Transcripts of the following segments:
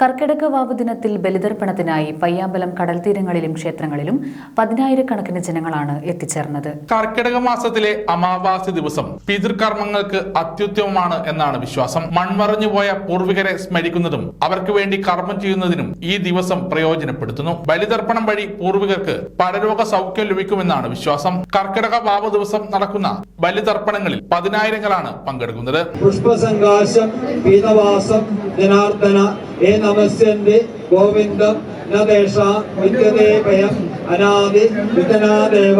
കർക്കിടക വാവ് ദിനത്തിൽ ബലിതർപ്പണത്തിനായി പയ്യാമ്പലം കടൽ തീരങ്ങളിലും ക്ഷേത്രങ്ങളിലും പതിനായിരക്കണക്കിന് ജനങ്ങളാണ് എത്തിച്ചേർന്നത്. കർക്കിടക മാസത്തിലെ അമാവാസി ദിവസം പിതൃകർമ്മങ്ങൾക്ക് അത്യുത്തമമാണ് എന്നാണ് വിശ്വാസം. മൺമറഞ്ഞുപോയ പൂർവികരെ സ്മരിക്കുന്നതും അവർക്ക് വേണ്ടി കർമ്മം ചെയ്യുന്നതിനും ഈ ദിവസം പ്രയോജനപ്പെടുത്തുന്നു. ബലിതർപ്പണം വഴി പൂർവികർക്ക് പരരോഗ സൗഖ്യം ലഭിക്കുമെന്നാണ് വിശ്വാസം. കർക്കിടക വാവ് ദിവസം നടക്കുന്ന ബലിതർപ്പണങ്ങളിൽ പതിനായിരങ്ങളാണ് പങ്കെടുക്കുന്നത്. പുഷ്പസങ്കാശം പീതവാസം ജനാർദ്ദന ഏ നമസ്യന്തി ഗോവിന്ദം നദേശ വിദ്യതേ ഭയം അനാദി വിതനാദേവ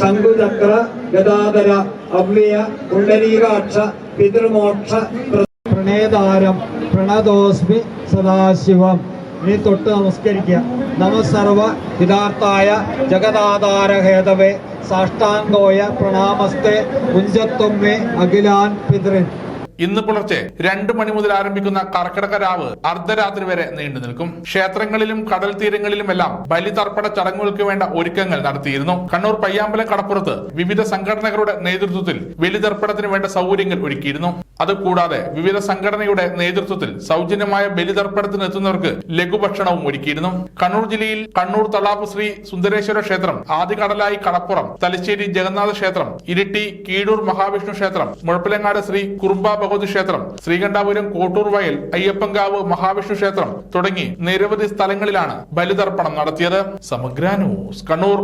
ശംഖുചക്ര ഗദാധര അവ്യയ പുണ്ടരീകാക്ഷ പിതൃമോക്ഷ പ്രണേതാരം പ്രണതോസ്മി സദാശിവം. ഇനി തൊട്ട് നമസ്കരിക്കുക നമസർവ ഹിതാർത്ഥായ ജഗദാധാര ഹേതവേ സാഷ്ടാംഗോയ പ്രണാമസ്തേ. കുഞ്ചത്വമേ അഖിലാൻ പിതൃൻ. ഇന്ന് പുലർച്ചെ രണ്ടു മണി മുതൽ ആരംഭിക്കുന്ന കർക്കിടക രാവ് അർദ്ധരാത്രി വരെ നീണ്ടു നിൽക്കും. ക്ഷേത്രങ്ങളിലും കടൽ തീരങ്ങളിലുമെല്ലാം ബലിതർപ്പണ ചടങ്ങുകൾക്ക് വേണ്ട ഒരുക്കങ്ങൾ നടത്തിയിരുന്നു. കണ്ണൂർ പയ്യാമ്പലം കടപ്പുറത്ത് വിവിധ സംഘടനകളുടെ നേതൃത്വത്തിൽ ബലിതർപ്പണത്തിന് വേണ്ട സൗകര്യങ്ങൾ ഒരുക്കിയിരുന്നു. അതുകൂടാതെ വിവിധ സംഘടനയുടെ നേതൃത്വത്തിൽ സൗജന്യമായ ബലിതർപ്പണത്തിന് എത്തുന്നവർക്ക് ലഘുഭക്ഷണവും ഒരുക്കിയിരുന്നു. കണ്ണൂർ ജില്ലയിൽ കണ്ണൂർ തളാപ്പ് ശ്രീ സുന്ദരേശ്വര ക്ഷേത്രം ആദികടലായി കടപ്പുറം തലശ്ശേരി ജഗന്നാഥ ക്ഷേത്രം ഇരിട്ടി കീഴൂർ മഹാവിഷ്ണു ക്ഷേത്രം മുഴപ്പിലങ്ങാട് ശ്രീ കുറുമ്പ ഭഗവതി ക്ഷേത്രം ശ്രീകണ്ഠാപുരം കോട്ടൂർ വയൽ അയ്യപ്പൻകാവ് മഹാവിഷ്ണു ക്ഷേത്രം തുടങ്ങി നിരവധി സ്ഥലങ്ങളിലാണ് ബലിതർപ്പണം നടത്തിയത്. സമഗ്ര ന്യൂസ് കണ്ണൂർ.